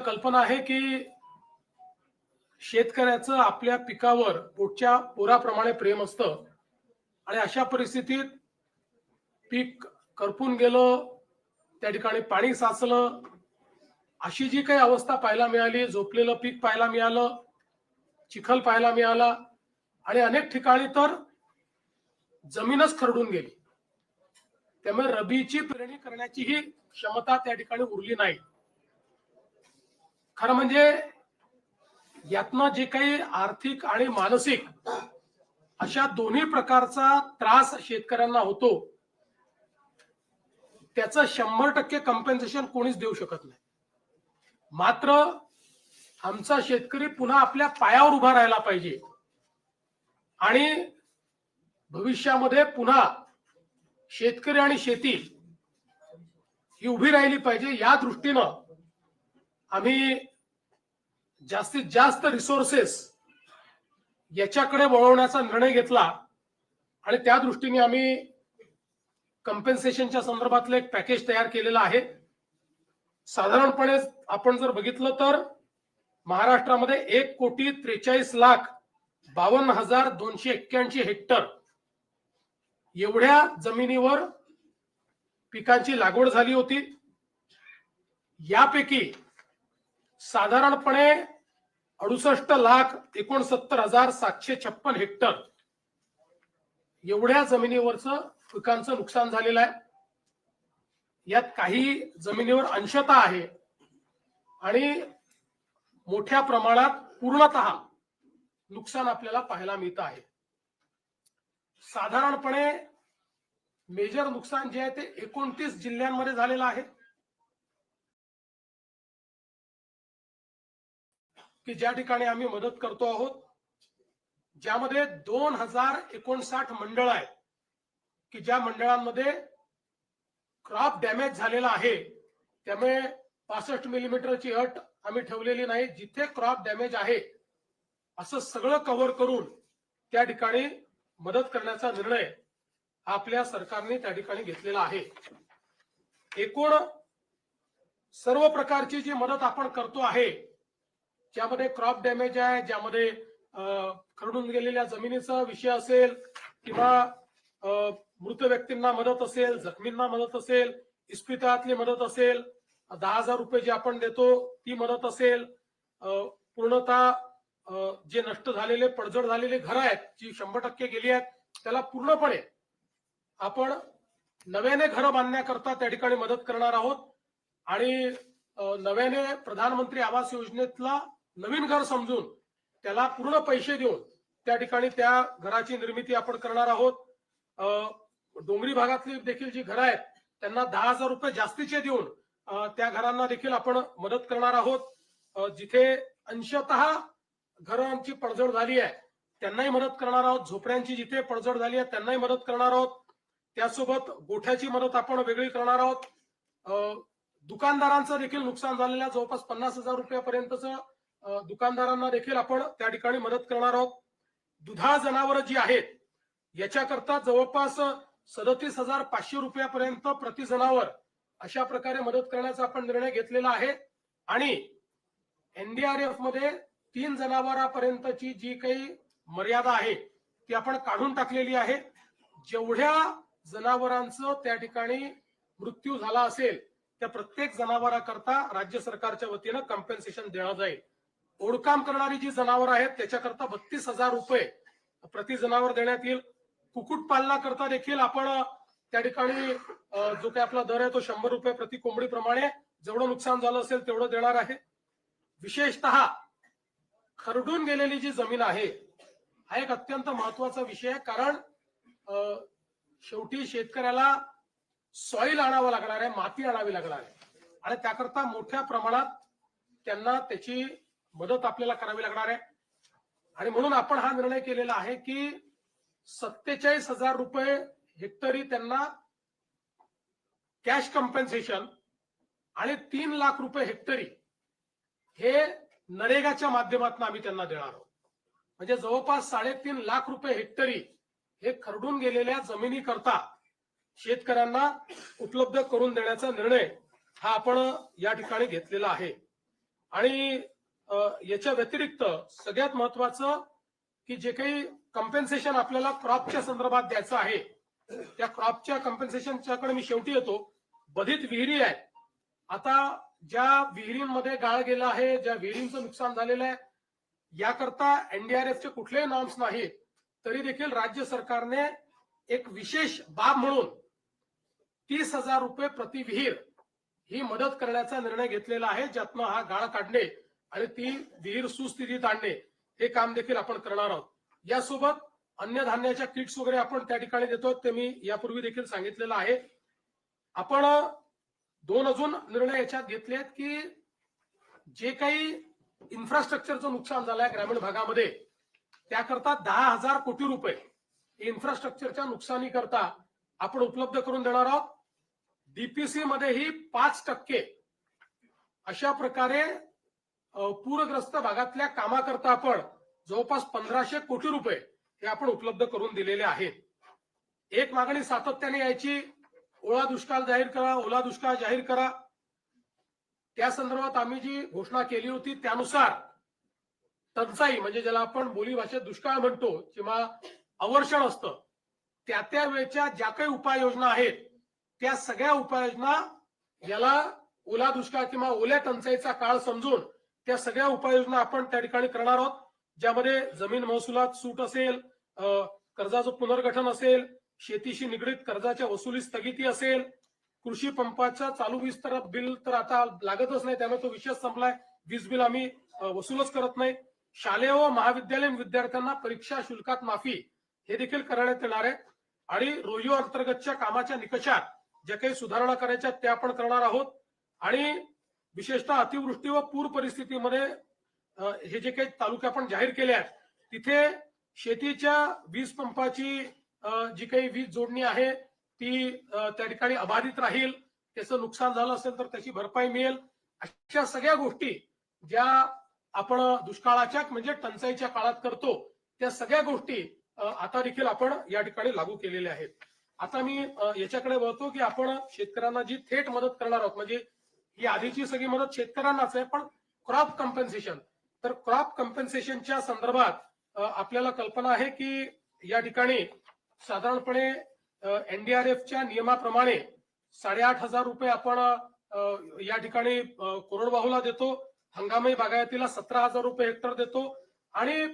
कल्पना आहे की शेतकऱ्याचं आपल्या पिकावर पोटच्या पोराप्रमाणे प्रेम असतं. आणि अशा परिस्थितीत पीक करपून गेलं त्या ठिकाणी पाणी साचलं अशी जी काही अवस्था पाहायला मिळाली झोपलेलं पीक पाहायला मिळालं चिखल पाहायला मिळाला आणि अनेक ठिकाणी तर जमीनच खरडून गेली. त्यामुळे रबीची पेरणी करण्याची ही क्षमता त्या ठिकाणी उरली नाही. खरं म्हणजे यातनं जे काही आर्थिक आणि मानसिक अशा दोन्ही प्रकारचा त्रास शेतकऱ्यांना होतो त्याचं शंभर टक्के कम्पेन्सेशन कोणीच देऊ शकत नाही. मात्र आमचा शेतकरी पुन्हा आपल्या पायावर उभा राहायला पाहिजे आणि भविष्यामध्ये पुन्हा शेतकरी आणि शेती ही उभी राहिली पाहिजे या दृष्टीनं आम्ही जास्तीत जास्त रिसोर्सेस याच्याकडे वळवण्याचा निर्णय घेतला आणि त्या दृष्टीने आम्ही कम्पेन्सेशनच्या संदर्भातलं एक पॅकेज तयार केलेलं आहे. साधारणपणे आपण जर बघितलं तर महाराष्ट्रामध्ये एक कोटी त्रेचाळीस लाख बावन्न हजार दोनशे एक्क्याऐंशी हेक्टर एवढ्या जमिनीवर पिकांची लागवड झाली होती. यापैकी साधारणपणे अडुसष्ट लाख एकोणसत्तर हजार सातशे छप्पन हेक्टर एवढ्या जमिनीवरचं पिकांचं नुकसान झालेलं आहे. यात काही जमिनीवर अंशता आहे आणि मोठ्या प्रमाणात पूर्णत नुकसान आपल्याला पाहायला मिळत आहे. साधारणपणे मेजर नुकसान जे आहे ते एकोणतीस जिल्ह्यांमध्ये झालेलं आहे. की ज्या ठिकाणी आम्ही मदत करतो आहोत ज्यामध्ये दोन हजार एकोणसाठ मंडळ आहेत की ज्या मंडळांमध्ये क्रॉप डॅमेज झालेला आहे त्यामुळे पासष्ट मिलीमीटरची अट आम्ही ठेवलेली नाही जिथे क्रॉप डॅमेज आहे असं सगळं कव्हर करून त्या ठिकाणी मदत करण्याचा निर्णय हा आपल्या सरकारने त्या ठिकाणी घेतलेला आहे. एकूण सर्व प्रकारची जी मदत आपण करतो आहे ज्यामध्ये क्रॉप डॅमेज आहे ज्यामध्ये खरडून गेलेल्या जमिनीचा विषय असेल किंवा अं, मृत व्यक्तींना मदत असेल जखमींना मदत असेल इस्पितळातली मदत असेल दहा हजार रुपये जे आपण देतो ती मदत असेल अं, पूर्णतः जे नष्ट झालेले पडझड झालेले घर आहेत जी शंभर टक्के गेली आहेत त्याला पूर्णपणे आपण नव्याने घर बांधण्याकरता त्या ठिकाणी मदत करणार आहोत. आणि नव्याने प्रधानमंत्री आवास योजनेतला नवीन घर समजून त्याला पूर्ण पैसे देऊन त्या ठिकाणी त्या घराची निर्मिती आपण करणार आहोत. डोंगरी भागातली देखील जी घरं आहेत त्यांना दहा हजार रुपये जास्तीचे देऊन त्या घरांना देखील आपण मदत करणार आहोत. जिथे अंशतः घरांची पडझड झाली आहे त्यांनाही मदत करणार आहोत. झोपड्यांची जिथे पडझड झाली आहे त्यांनाही मदत करणार आहोत. त्यासोबत गोठ्याची मदत आपण वेगळी करणार आहोत. दुकानदारांचं देखील नुकसान झालेल्या जवळपास पन्नास हजार रुपयापर्यंतचं दुकानदारांना देखील आपण त्या ठिकाणी मदत करणार आहोत. दुधा जनावर जी आहेत याच्याकरता जवळपास सदतीस हजार पाचशे रुपयापर्यंत प्रति जनावर अशा प्रकारे मदत करण्याचा आपण निर्णय घेतलेला आहे. आणि एनडीआरएफमध्ये तीन जनावरांपर्यंतची जी काही मर्यादा आहे ती आपण काढून टाकलेली आहे. जेवढ्या जनावरांचं त्या ठिकाणी मृत्यू झाला असेल त्या प्रत्येक जनावराकरता राज्य सरकारच्या वतीनं कम्पेन्सेशन देणं जाईल. ओढकाम करणारी जी जनावर आहेत त्याच्याकरता बत्तीस हजार रुपये प्रति जनावर देण्यात येईल. कुक्कुटपालना करता देखील आपण त्या ठिकाणी जो काही आपला दर आहे तो शंभर रुपये प्रति कोंबडीप्रमाणे जेवढं नुकसान झालं असेल तेवढं देणार आहे. विशेषतः खरडून गेलेली जी जमीन आहे हा एक अत्यंत महत्त्वाचा विषय आहे. कारण अं, शेवटी शेतकऱ्याला सॉईल आणावं लागणार आहे माती आणावी लागणार आहे. आणि त्याकरता मोठ्या प्रमाणात त्यांना त्याची मदत आपल्याला करावी लागणार आहे. आणि म्हणून आपण हा निर्णय केलेला आहे की सत्तेचाळीस हजार रुपये हेक्टरी त्यांना कॅश कम्पेन्सेशन आणि तीन लाख रुपये हेक्टरी हे नरेगाच्या माध्यमातून आम्ही त्यांना देणार आहोत. म्हणजे जवळपास साडेतीन लाख रुपये हेक्टरी हे खरडून गेलेल्या जमिनी करता शेतकऱ्यांना उपलब्ध करून देण्याचा निर्णय हा आपण या ठिकाणी घेतलेला आहे. आणि याच्या व्यतिरिक्त सगळ्यात महत्वाचं की जे काही कम्पेन्सेशन आपल्याला क्रॉपच्या संदर्भात द्यायचं आहे त्या क्रॉपच्या कम्पेन्सेशनच्याकडे मी शेवटी येतो. बधित विहिरी आहेत आता ज्या विहिरींमध्ये गाळ गेला आहे ज्या विहिरींचं नुकसान झालेलं आहे याकरता एनडीआरएफचे कुठलेही नॉर्म्स नाहीत तरी देखील राज्य सरकारने एक विशेष बाब म्हणून तीस हजार रुपये प्रति विहीर ही मदत करण्याचा निर्णय घेतलेला आहे ज्यातनं हा गाळ काढणे आणि ती विहीर सुस्थितीत आणणे हे काम देखील आपण करणार आहोत. यासोबत अन्य धान्याच्या किट्स वगैरे आपण त्या ठिकाणी देतो ते मी यापूर्वी देखील सांगितलेलं आहे. आपण दोन अजून निर्णय याच्यात घेतले आहेत की जे काही इन्फ्रास्ट्रक्चरचं नुकसान झालंय ग्रामीण भागामध्ये त्याकरता दहा हजार कोटी रुपये इन्फ्रास्ट्रक्चरच्या नुकसानी करता आपण उपलब्ध करून देणार आहोत. डीपीसी मध्येही पाच टक्के अशा प्रकारे पूरग्रस्त भागातल्या कामाकरता आपण जवळपास पंधराशे कोटी रुपये हे आपण उपलब्ध करून दिलेले आहेत. एक मागणी सातत्याने यायची ओला दुष्काळ जाहीर करा ओला दुष्काळ जाहीर करा. त्या संदर्भात आम्ही जी घोषणा केली होती त्यानुसार टंचाई म्हणजे ज्याला आपण बोली भाषेत दुष्काळ म्हणतो किंवा अवर्षण असतं त्या त्या वेळच्या ज्या काही उपाययोजना आहेत त्या सगळ्या उपाययोजना याला ओला दुष्काळ किंवा ओल्या टंचाईचा काळ समजून त्या सगळ्या उपाययोजना आपण त्या ठिकाणी करणार आहोत ज्यामध्ये जमीन महसुलात सूट असेल कर्जाचं पुनर्गठन असेल शेतीशी निगडीत कर्जाच्या वसुली स्थगिती असेल कृषी पंपाच्या चालू वीज तर बिल तर आता लागतच नाही त्यामुळे तो विषय संपलाय. वीज बिल आम्ही वसूलच करत नाही. शालेय व महाविद्यालयीन विद्यार्थ्यांना परीक्षा शुल्कात माफी हे देखील करण्यात येणार आहे. आणि रोहिओ अंतर्गतच्या कामाच्या निकषात ज्या काही सुधारणा करायच्या त्या आपण करणार आहोत. आणि विशेषतः अतिवृष्टी व पूर परिस्थितीमध्ये हे जे काही तालुके आपण जाहीर केले आहेत तिथे शेतीच्या वीज पंपाची जी काही वीज जोडणी आहे ती त्या ठिकाणी अबाधित राहील. त्याचं नुकसान झालं असेल तर त्याची भरपाई मिळेल. अशा सगळ्या गोष्टी ज्या आपण दुष्काळाच्या म्हणजे टंचाईच्या काळात करतो त्या सगळ्या गोष्टी आता देखील आपण या ठिकाणी लागू केलेल्या आहेत. आता मी याच्याकडे वळतो की आपण शेतकऱ्यांना जी थेट मदत करणार आहोत म्हणजे ही आधीची सगळी मदत शेतकऱ्यांनाच आहे पण क्रॉप कम्पेन्सेशन तर क्रॉप कम्पेन्सेशनच्या संदर्भात आपल्याला कल्पना आहे की या ठिकाणी साधारणपणे एनडीआरएफच्या नियमाप्रमाणे साडेआठ हजार रुपये आपण या ठिकाणी कोरडवाहूला देतो हंगामी बागायतीला सतरा हजार रुपये हेक्टर देतो आणि